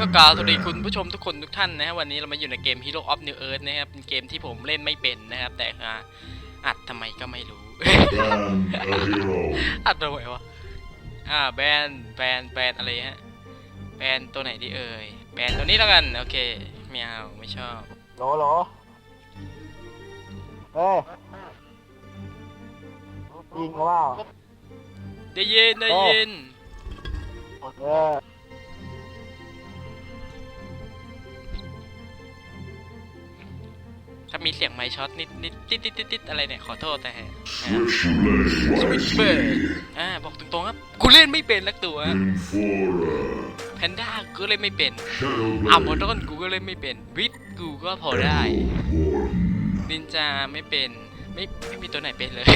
ก็กล่าวสวัสดีคุณผู้ชมทุกคนทุกท่านนะฮะวันนี้เรามาอยู่ในเกม Hero of New Earth นะครับเป็นเกมที่ผมเล่นไม่เป็นนะครับ แต่อ่าอัดทำไมก็ไม่รู้ Ban a hero. อัดทำไมวะอ่าแบนแบนแบนอะไรฮะแบนตัวไหนดีเอ่ยแบนตัวนี้แล้วกันโอเคไม่เอาไม่ชอบโหลโหลเฮ้ย ยิงเขาเปล่าได้ยินได้ยินเออถ้ามีเสียงไมค์ช็อตนิดนิดติดติดติดติดอะไรเนี่ยขอโทษแต่ฮะ Switchblade เบิร์ดอ่าบอกตรงๆครับกูเล่นไม่เป็นลักตัว Infora. แพนด้ากูเล่นไม่เป็นอัมโบ Shadowblade. ดอนกูก็เล่นไม่เป็นวิทกูก็พอได้ Warden. นินจาไม่เป็นไม่ไม่มีตัวไหนเป็นเลย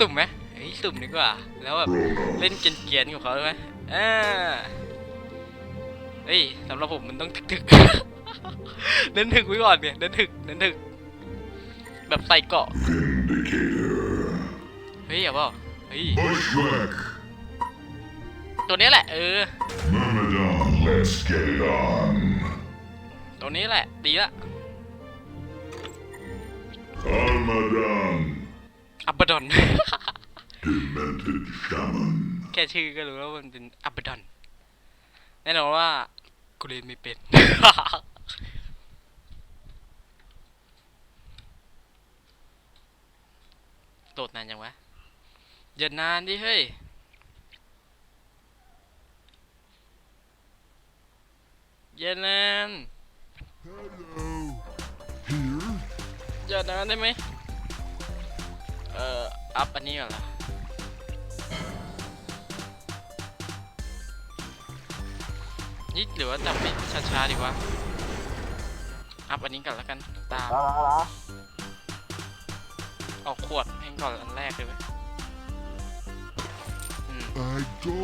สุ่มไหมเฮ้ยสุ่มดีกว่า แล้วแบบ Pronoun. เล่นเกรียนๆกับเขาได้ไหมอ่าเฮ้ยสำหรับผมมันต้องถึกๆเน้นถึกไว้ก่อนเนี่ยเน้นถึกเน้นถึก แบบใส่เกาะ Vindicator. เฮ้ยอย่าบอกเฮ้ย Bushwhack. ตัวนี้แหละ เออ Myrmidon. Let's get it on. ตัวนี้แหละ ดีละ อับบดอน Demented shaman. แค่ชื่อก็รู้แล้วมันเป็นอับบดอน แน่นอนว่ากูเล่นไม่เป็น โดดนานยังวะอย่านานดิเฮ้ยอย่านาน Here. อย่านานได้ไหม เอ่อ อัพอันนี้ก่อนละนี่หรือว่าจำไม่ช้าๆดีวะ อัพอันนี้ก่อนแล้วกันตามแล้วแล้วแล้วออกขวดให้ก่อนอันแรกเลยเว้ยอืม I go.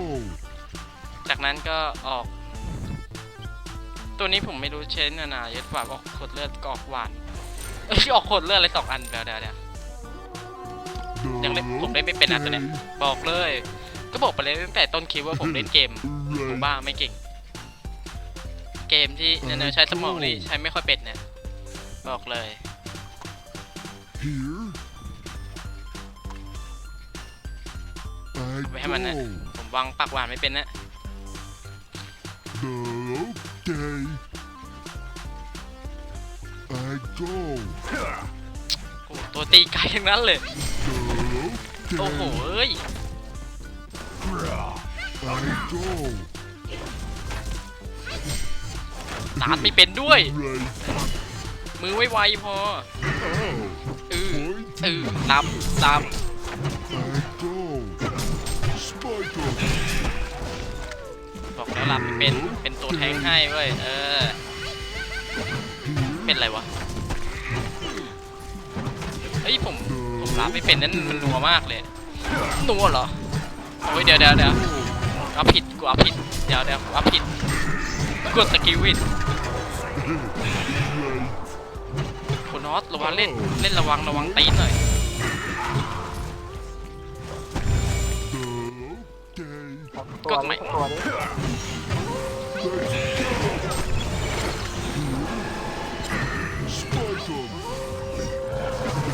จากนั้นก็ออก ตัวนี้ผมไม่รู้เชนนานาเยอะกว่าออกขวดเลือดก็ออกหวานเอ้ยออกขวดเลือดอะไรสองอันเดี๋ยวเดี๋ยวเดี๋ยว ยังเล่นผมเล่นไม่เป็นนะตัวเนี้ยบอกเลย ก็บอกไปเลยตั้งแต่ต้นคลิปว่าผมเล่นเกมผมบ้าไม่เก่ง เกมที่เนยๆใช้สมองนี่ใช้ไม่ค่อยเป็นเนี่ยบอกเลย Here. I ไม่ให้มันนะ ผมวางปากหวานไม่เป็นนะ Okay. I go. โอ้โห ตัวตีไกลทั้งนั้นเลย โอ้โหเอ้ย I go. ตาดไม่เป็นด้วย มือไวไวพอเออเออตามตามบอกแล้วรับไม่เป็นเป็นตัวแทงให้เว้ยเออ เป็นไรวะ เฮ้ยผมผมรับไม่เป็นนั่นมันนัวมากเลยนัวเหรอโอ้ยเดี๋ยวเดี๋ยวเดี๋ยวเอาผิดกูเอาผิดเดี๋ยวเดี๋ยวกูเอาผิดกดสกิลวินคุณนอตระวังเล่นเล่นระวังระวังตีนหน่อยกดไหม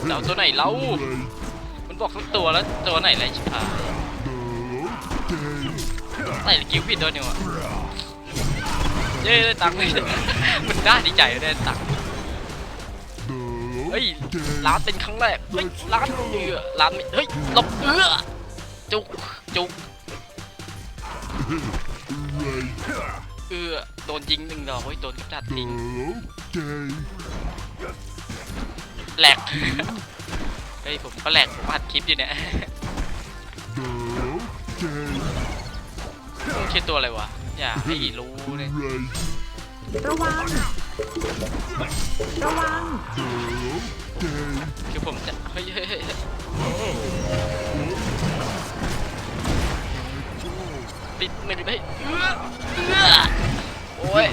เดี๋ยวตัวไหนเล่ามันบอกสักตัวแล้วตัวไหนไรชิบหายใส่กิลผิดตัวนึงอะเย้ได้ตังค์เลยมันได้ดีใจได้ตังค์เฮ้ยร้านเป็นครั้งแรกเฮ้ยร้านเอือร้านเฮ้ยลบเอือจุกจุกเอือโดนยิงหนึ่งดอกเฮ้ยโดนกระจัดทิ้ง แหลก เฮ้ยผมก็แหลกผมอัดคลิปอยู่เนี่ย Okay. คิดตัวอะไรวะ อย่าให้รู้เลย Right. ระวัง ระวัง Okay. คือผมจะ เฮ้ยเฮ้ยเฮ้ยเฮ้ยปิดหนึ่งได้เอื้อเอื้อโอ้ย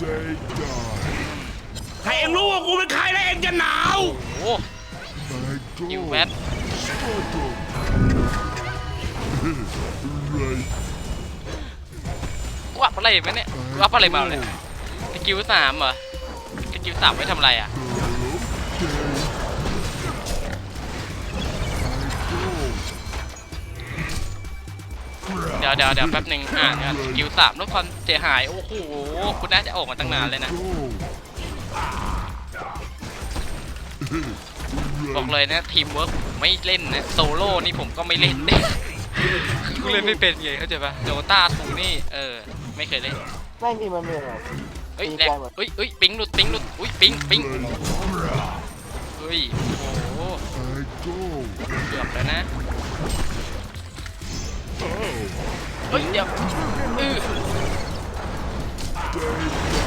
They die. ให้ไอ้องรู้ว่ากูเป็นใครแล้วเองจะหนาว โอ้โห My God. ยิวแวบ Sparkle. right. กูอัพอะไรไหมเนี่ยกูอัพอะไรมาเนี่ยสกิลสามเหรอสกิลสามไม่ทำอะไรอะ Okay. I go. เดี๋ยวเดี๋ยวเดี๋ยวแป๊บหนึ่งอ่าเนี่ยสกิลสามลดความเสียหาย โอ้โห คุณน่าจะออกมาตั้งนานเลยนะ Go. บอกเลยนะทีมเวิร์กผมไม่เล่นนะโซโล่นี่ผมก็ไม่เล่นกูเล่นไม่เป็นไงเข้าใจปะโดตาทูนี่เออไม่เคยเล่นแม่งที่มันมีแบบเฮ้ยแรงเฮ้ยเฮ้ยปิงหลุดปิงหลุดอุ้ยปิงปิงเฮ้ยโอ้โห I go. เกือบแล้วนะ Oh. เฮ้ยเดี๋ยวเออเ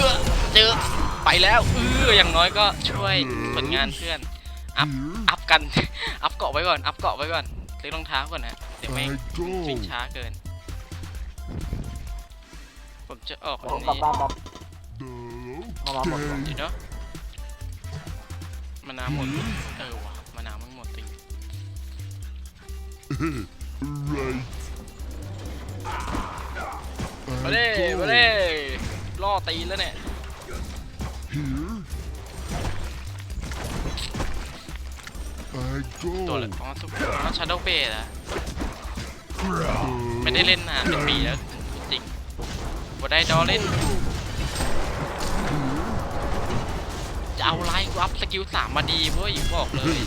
ออเจอไปแล้วเอออย่างน้อยก็ช่วยผลงานเพื่อนอัพ Here. อัพกันอัพเกาะไว้ก่อนอัพเกาะไว้ก่อนซื้อรองเท้าก่อนนะเดี๋ยวไม่ I วิ่ง go. ช้าเกิน ผมจะออกโอ้อันกลับนี้บ้านแบบ Okay. เดี๋ยวเนาะมาน้ำหมดเออว่ะมาน้ำมันหมดจริง right. มา I เด้ go. มาเด้ ล่อตีนแล้วเนี่ยตัวเลยอ๋อทุกอ๋อชาโดว์เบสอะไม่ได้เล่นนานเป็นปีแล้วจริงบ่ได้ดอเล่นจะเอาไลน์กูอัพสกิลสามมาดีเว้ยบอกเลย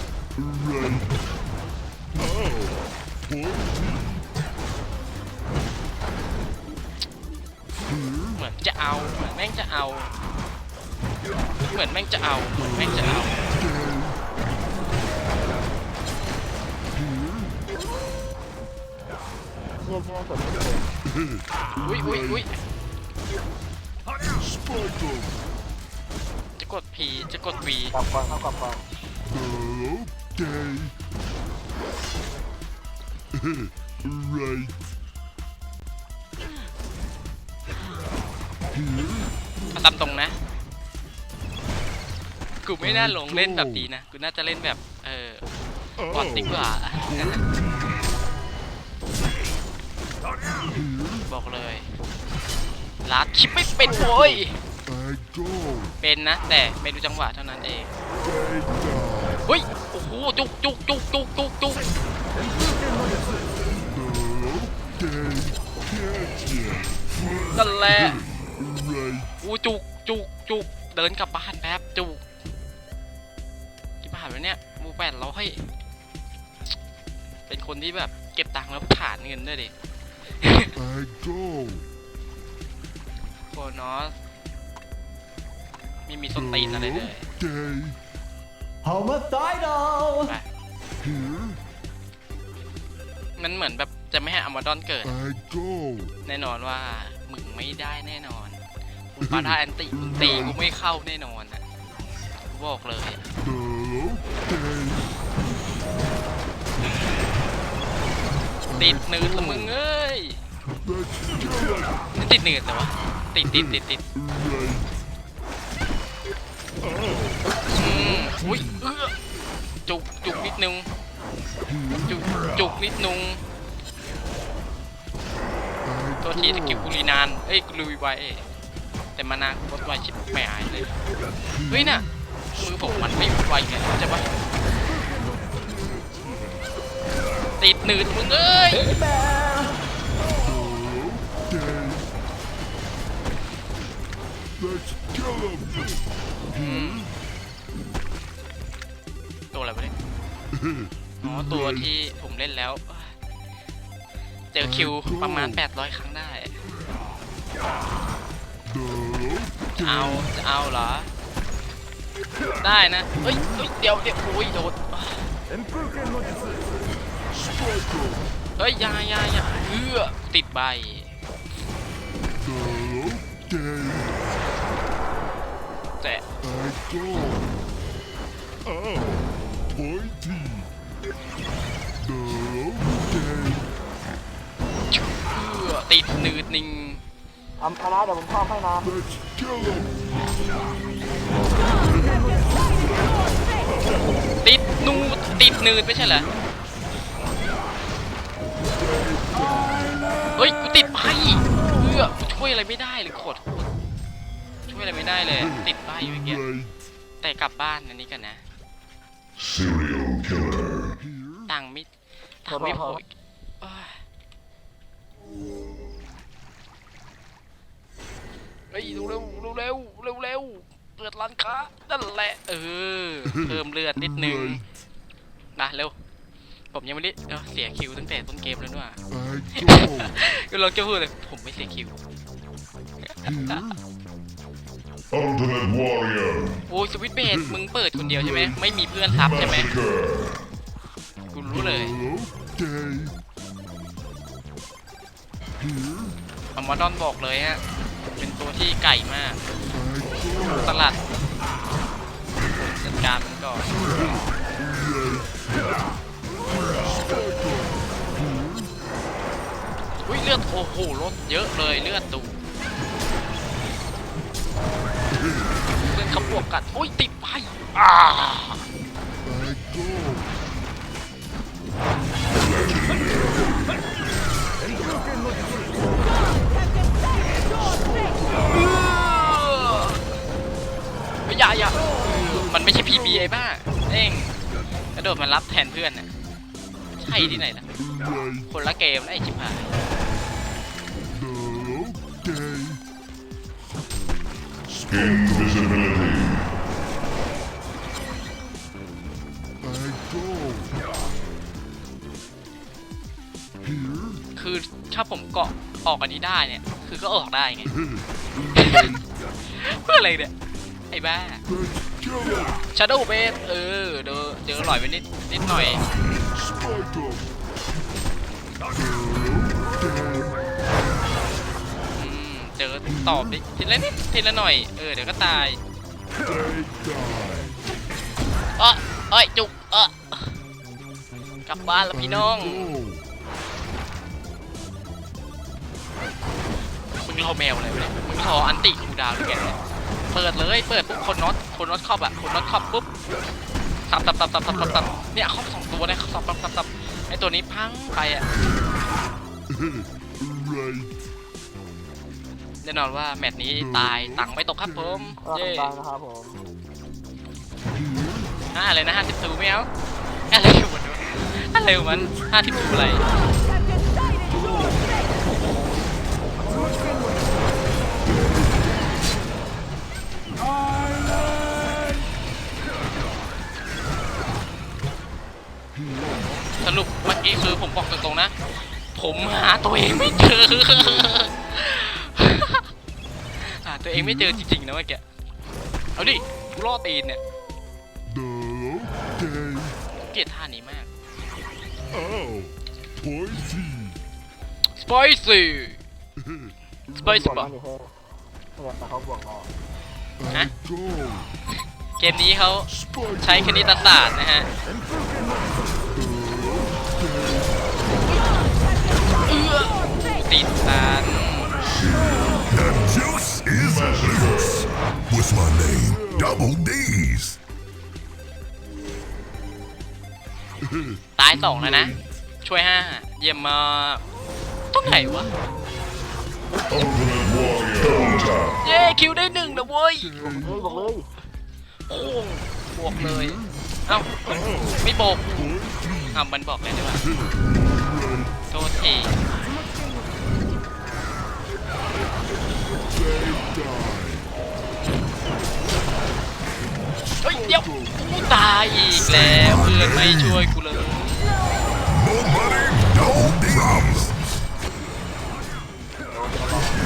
จะเอาเหมือนแม่งจะเอาเหมือนแม่งจะเอาเหมือนแม่งจะเอาเยี่ยมที่นั่นสุดเลยอุ้ยอุ้ยอุ้ย Sparkle. จะกด P จะกด V กลับก่อนเข้ากลับก่อน Okay. right. เอาตามตรงนะ กูไม่น่าหลงเล่นแบบนี้นะ กูน่าจะเล่นแบบ เออบอลดีกว่า บอกเลยลาดคิดไม่เป็นโว้ยเป็นนะ แต่ไม่รู้จังหวะเท่านั้นเองเฮ้ย โอ้โห จุกจุกจุกจุกจุกจุกนั่นแหละ อู้จุกจุกจุกเดินกลับบ้านแป๊บจุกกี่บาทวะเนี่ยมูแปดร้อยเป็นคนที่แบบเก็บตังค์แล้วผ่านเงินด้วยดิ I go. โคนอสมีมีส้นตีนอะไรเลย Okay. ไป Here. มันเหมือนแบบจะไม่ให้อมาดอนเกิด I go. แน่นอนว่ามึงไม่ได้แน่นอน กูปาดาแอนติมึงตีกูไม่เข้าแน่นอนอะกูบอกเลย Okay. ติดหนืดละมึงเอ้ยนี่ติดหนืดแต่วะติดติดติดติดอืมอุ้ยเออจุกจุกนิดนึงจุกจุกนิดนึงตัวทีสกิลกูรีนาน เอ้ยกูลุยไว แต่มานานกูลดไวชิบไม่หายเลยเฮ้ยน่ะมือผมมันไม่ไวไงเข้าใจปะติดหนืดมึงเอ้ยตัวอะไรวะเนี่ยอ๋อตัวที่ผมเล่นแล้ว เจอคิวประมาณ 800 ครั้งได้ เอาจะเอาเหรอ ได้นะเฮ้ยเฮ้ยเดี๋ยวเดี๋ยวโอ้ยโดนเฮ้ยยายายาเอื้อติดใบแต่ I go. Oh. Pointy. Okay. เอื้อติดนืดนิง เอาเอานะเดี๋ยวผมเข้าให้นะ Let's kill him. ติดนูติดนืดไม่ใช่เหรอเฮ้ยกูติดไปเพื่อกูช่วยอะไรไม่ได้เลยขอโทษช่วยอะไรไม่ได้เลย ติดป้ายอยู่อย่างเงี้ย Right แต่กลับบ้านอันนี้กันนะ serial killer. ตังค์ไม่ตังค์ไม่พออีก เอ้ยเฮ้ยเร็วเร็วเร็วเร็วเร็วเร็วเปิดร้านค้านั่นแหละเออเพิ่มเลือดนิดนึงนะเร็วผมยังไม่ได้เอ้าเสียคิวตั้งแต่ต้นเกมแล้วด้วย I go. ก็เราจะพูดเลยผมไม่เสียคิว Ultimate warrior. โอ้ยสวิตเบสมึงเปิดคนเดียวใช่ไหมไม่มีเพื่อนซับใช่ไหม Massacre. กูรู้เลย Okay. Here อมอดอนบอกเลยฮะเป็น ตัวที่ไก่มากสลัดจัดการมันก่อนอุ้ยเลือดโอ้โหลดเยอะเลยเลือดตูเลือดขบวกกันอุ้ยติดไปอ่า อย่าอย่ามันไม่ใช่ PB ไอ้บ้าเองกระโดดมารับแทนเพื่อนน่ะใช่ที่ไหนล่ะ Right. คนละเกมนะไอ้ชิบหาย Okay. Invisibility. I go. Here. คือถ้าผมเกาะ ออกอันนี้ได้เนี่ย คือก็ออกได้ไง เพื่ออะไรเนี่ย ไอ้บ้า Let's kill him. Shadow Base เออเจอเจอหล่อยไปนิดนิดหน่อย Spike him. อืมเจอตอบดิทีละนิดทีละหน่อย เออเดี๋ยวก็ตาย They die. เออเอ้ยจุกเออกลับบ้านแล้วพี่น้อง Go. มึงรอแมวอะไรวะเนี่ยมึงรออันติคูลดาวน์หรือไงเนี่ยเปิดเลย เปิดปุ๊บคนน็อต คนน็อตครอบอะคนน็อตครอบปุ๊บสับสับสับสับสับสับสับเนี่ยครอบสองตัวเนี่ยสับสับสับสับไอตัวนี้พังไปอะ Right. แน่นอนว่าแมตช์นี้ตายตังค์ไม่ตกครับผมก็เย้ตายนะครับผมห้าอะไรนะห้าสิบทูไม่เอาอะไรอยู่มันวะอะไรของมันห้าสิบทูอะไร รุปเมื่อกี้คือผมบอกตรงๆนะ ผมหาตัวเองไม่เจอหาตัวเองไม่เจอจริงๆนะเมื่อกี้เอาดิกูล่อตีนเนี่ย Okay. เกลียดท่านี้มาก Oh. Poison. สไปซี่สไปซี่บป่ะอกว่านี่เฮ้ยแต่เขาบวกเรา I go. เกมนี้เขา Spike ใช้คณิตศาสตร์นะฮะ ติดตัน The juice is loose. What's my name? Double D's. ตายสองแล้วนะ ช่วยห้าเยี่ยมมากต้องไหนวะ Ultimate warrior. Double tap. เย้คิวได้หนึ่งนะเว้ยเฮ้ยบอกเลยโอ้บวกเลย เอ้า ไม่บอกอ่ามันบอกแล้วด้วยโทษที เฮ้ยเดี๋ยวกูตายอีกแล้วเพื่อนไม่ช่วยกูเลย No money, no D's.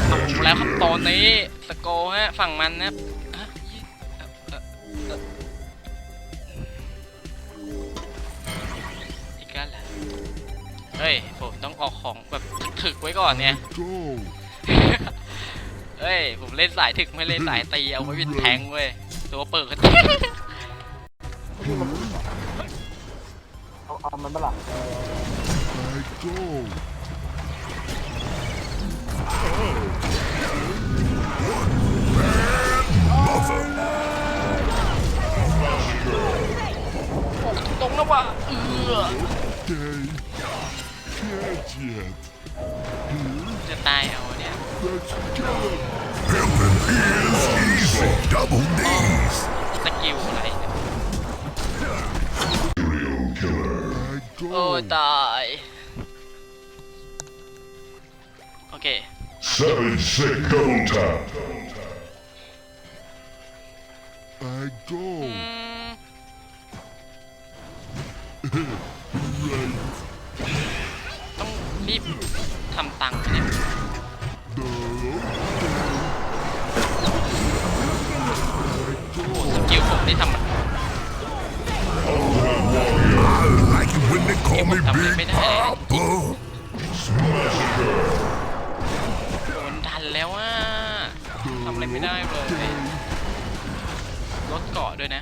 เอาแล้วครับตอนนี้สกอร์ฮะฝั่งมันนะฮะอีกแล้วเหรอเฮ้ยผมต้องออกของแบบถึกไว้ก่อนเนี่ย Go. เฮ้ย ผมเล่นสายถึกไม่เล่นสายตีเอาไว้เป็นแทงค์เว้ย ตัวเปิดที่มันเอาเอามันมาหลัง I go. Oh. one bad mother. ตรงแล้วว่ะเออ Day. Can't yet. จะตายเอาเนี่ย Let's kill him. Pimpin' is easy. Double D's. สกิลอะไรเนี่ย Serial killer. I โอ้ go. ตาย โอเค Savage sick double tap. I go. It when they call me Big Papa. โดนดันแล้วอะทำอะไรไม่ได้เลยลดเกาะด้วยนะ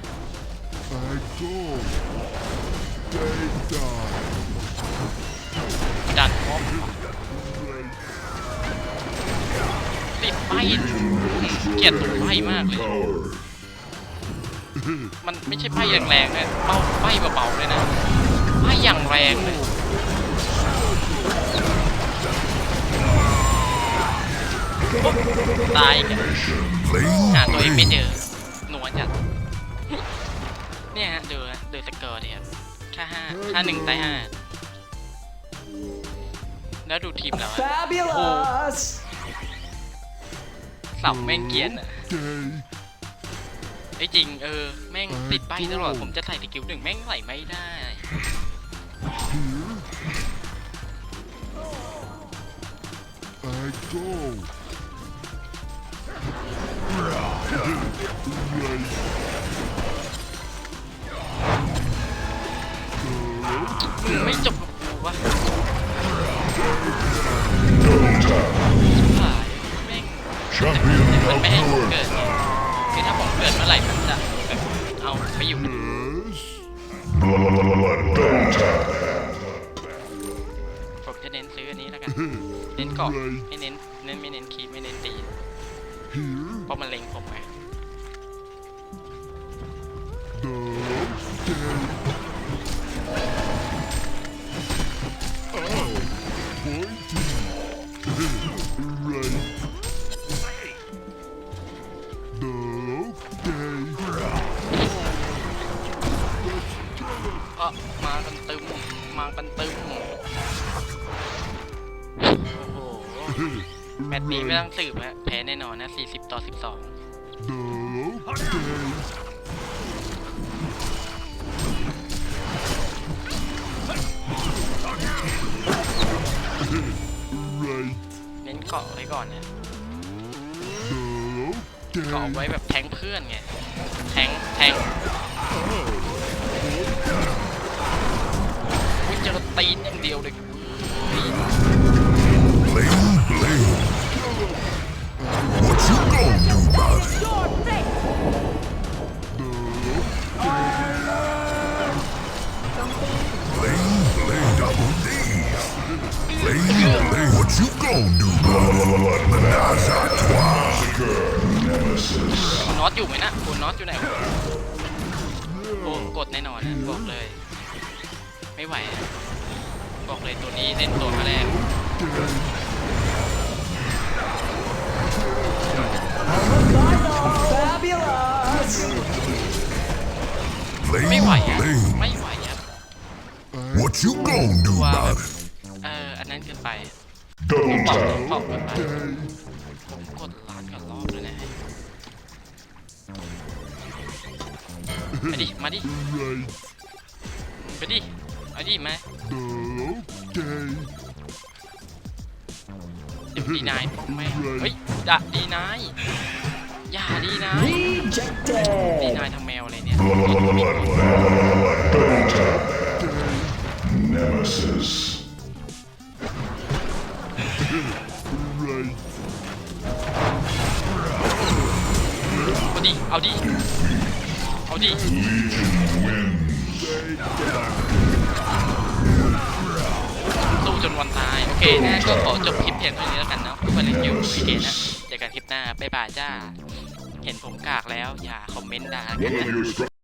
ดันพร้อมติดไฟเกลียดตัวไฟมากเลย มันไม่ใช่ไฟแรงๆนะเบาไฟเบาๆเลยนะ ไฟอย่างแรงเลยตายกัน Bling หาตัวเองไม่ bling. เจอหนวลจัดเนี่ยฮะดูนะดูสกอร์ดิครับค่าห้าค่าหนึ่งตายห้าแล้วดูทีมเราอะ Fabulous! เสาแม่งเกรียนอะ Day. ไอ้ยจริงเออ แม่งติดใบตลอดผมจะใส่สกิลหนึ่งแม่งใส่ไม่ได้ I go. Right. มึงไม่จบกับกูวะหายแม่ง Champion มันไม่ให้ผม outnumbered. เกิดไงคือถ้าผมเกิดเมื่อไหร่มันจะแบบเอาไปอยู่ ผมจะเน้นซื้ออันนี้แล้วกัน เน้นเกาะไม่เน้นเน้นไม่เน้นคีบไม่เน้นตี Here. เพราะมันเล็งผมไง เน้นเกาะไว้ก่อนนะ No. เกาะ Day. ไว้แบบแทงเพื่อนไง แทงแทงอุ๊ยเจอตีนอย่างเดียวเลย Bling bling. What you gonna do about it? Menage a trois. Nemesis. คุณน็อตอยู่ไหมนะคุณน็อตอยู่ไหนวะโอ้กดแน่นอนนะบอกเลย ไม่ไหวอะบอกเลยตัวนี้เล่นตัวมาแรก Fabulous! Bling ไม่ไหวอะ bling. ไม่ไหวอะ What you gonna do ว่า about it? Double ปอก tap. กเกินไปผมกดลานกับรอบเลยนะมาดิมาดิ Right. ไปดิมาดิมา No. Day. เดี๋ยวดีนายผมแม่งเฮ้ยด่าดีนายอย่าดีนายดี Rejected! นายทำแมวอะไรเนี่ย Blood double tap. Nemesis. เอาดิ เอาดิ เอาดิ สู้จนวันตาย โอเคนะก็ขอจบคลิปเพียงเท่านี้แล้วกันเนาะเพื่อนเล่นอยู่โอเคนะเจอกันคลิปหน้า บ๊ายบายจ้า เห็นผมกากแล้วอย่าคอมเมนต์ด่ากันนะ